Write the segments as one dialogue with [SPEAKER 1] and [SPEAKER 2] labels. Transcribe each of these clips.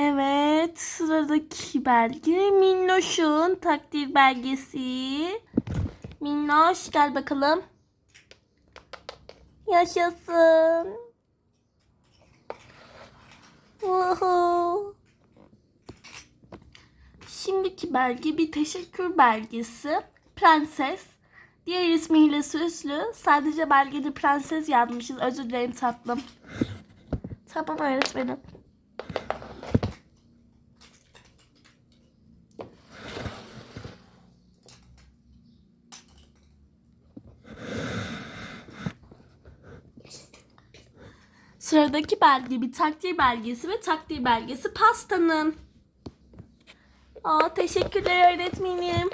[SPEAKER 1] Evet sıradaki belge Minnoş'un takdir belgesi. Minnoş gel bakalım. Yaşasın. Woohoo. Şimdiki belge bir teşekkür belgesi. Prenses. Diğer ismiyle Süslü. Sadece belgede prenses yazmışız. Özür dilerim tatlım. Tamam öğretmenim. Sıradaki belge bir takdir belgesi ve takdir belgesi pastanın. Aa, teşekkürler öğretmenim.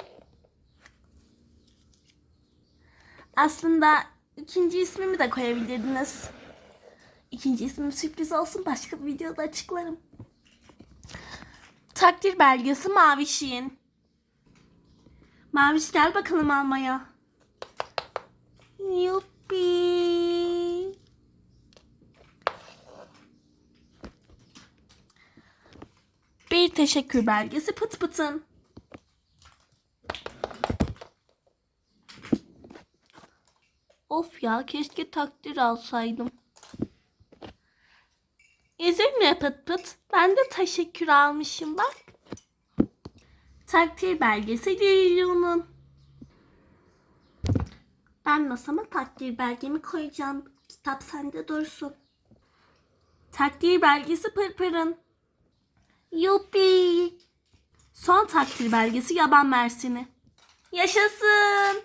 [SPEAKER 1] Aslında ikinci ismimi de koyabilirdiniz. İkinci ismim sürpriz olsun. Başka bir videoda açıklarım. Takdir belgesi Maviş'in. Maviş gel bakalım almaya. Yuppi. Teşekkür belgesi pıt pıtın. Of ya keşke takdir alsaydım. Üzülme pıt pıt. Ben de teşekkür almışım bak. Takdir belgesi Lili'nin. Ben masama takdir belgemi koyacağım. Kitap sende dursun. Takdir belgesi Pırpır'ın. Yuppi. Son takdir belgesi yaban mersini. Yaşasın.